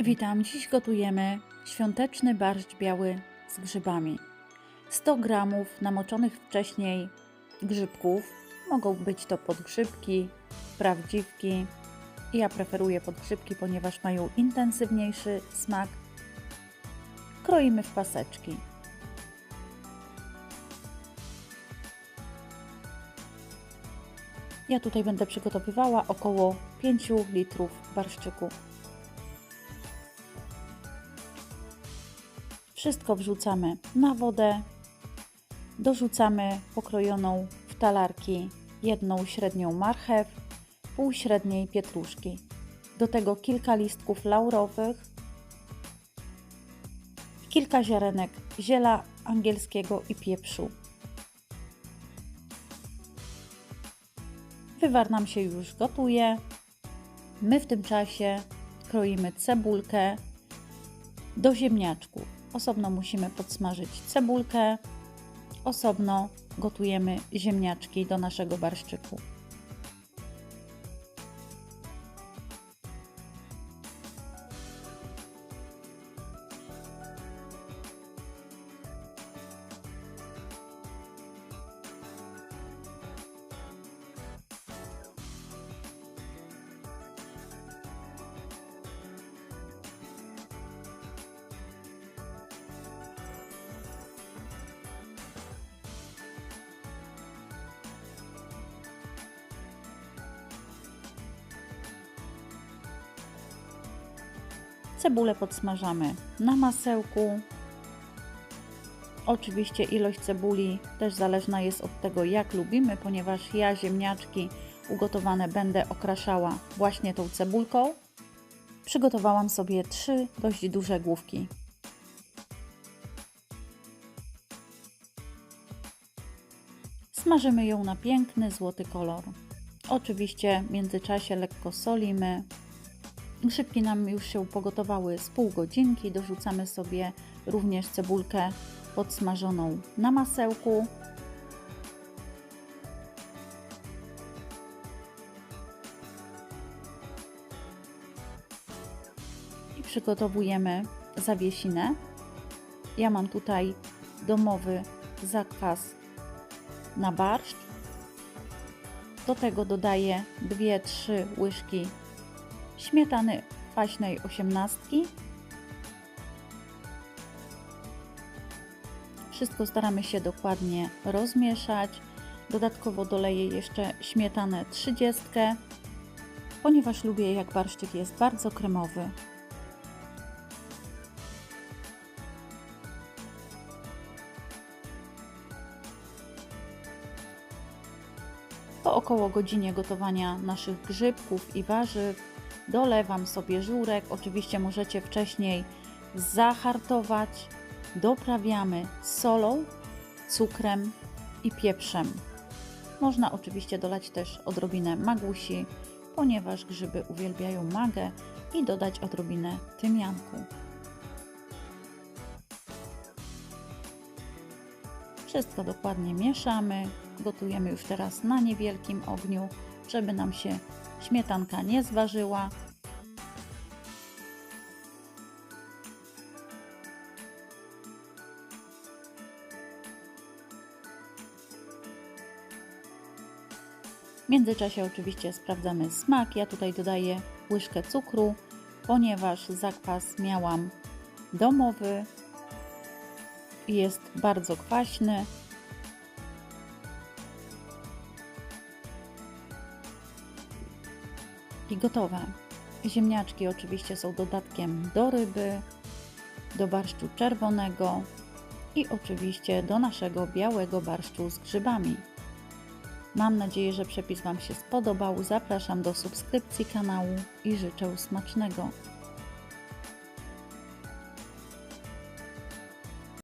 Witam, dziś gotujemy świąteczny barszcz biały z grzybami. 100 gramów namoczonych wcześniej grzybków. Mogą być to podgrzybki, prawdziwki. Ja preferuję podgrzybki, ponieważ mają intensywniejszy smak. Kroimy w paseczki. Ja tutaj będę przygotowywała około 5 litrów barszczyku. Wszystko wrzucamy na wodę. Dorzucamy pokrojoną w talarki jedną średnią marchew, pół średniej pietruszki. Do tego kilka listków laurowych, kilka ziarenek ziela angielskiego i pieprzu. Wywar nam się już gotuje. My w tym czasie kroimy cebulkę do ziemniaczków. Osobno musimy podsmażyć cebulkę, osobno gotujemy ziemniaczki do naszego barszczyku. Cebulę podsmażamy na masełku. Oczywiście ilość cebuli też zależna jest od tego, jak lubimy, ponieważ ja ziemniaczki ugotowane będę okraszała właśnie tą cebulką. Przygotowałam sobie trzy dość duże główki. Smażymy ją na piękny złoty kolor. Oczywiście w międzyczasie lekko solimy, Grzybki nam już się pogotowały z pół godzinki. Dorzucamy sobie również cebulkę podsmażoną na masełku. I przygotowujemy zawiesinę. Ja mam tutaj domowy zakwas na barszcz. Do tego dodaję 2-3 łyżki śmietany kwaśnej osiemnastki. Wszystko staramy się dokładnie rozmieszać. Dodatkowo doleję jeszcze śmietanę 30, ponieważ lubię jak barszczyk jest bardzo kremowy. Po około godzinie gotowania naszych grzybków i warzyw dolewam sobie żurek. Oczywiście możecie wcześniej zahartować. Doprawiamy solą, cukrem i pieprzem. Można oczywiście dolać też odrobinę magusi, ponieważ grzyby uwielbiają magę i dodać odrobinę tymianku. Wszystko dokładnie mieszamy. Gotujemy już teraz na niewielkim ogniu, żeby nam się śmietanka nie zważyła. W międzyczasie oczywiście sprawdzamy smak. Ja tutaj dodaję łyżkę cukru, ponieważ zakwas miałam domowy i jest bardzo kwaśny. I gotowe. Ziemniaczki oczywiście są dodatkiem do ryby, do barszczu czerwonego i oczywiście do naszego białego barszczu z grzybami. Mam nadzieję, że przepis Wam się spodobał. Zapraszam do subskrypcji kanału i życzę smacznego.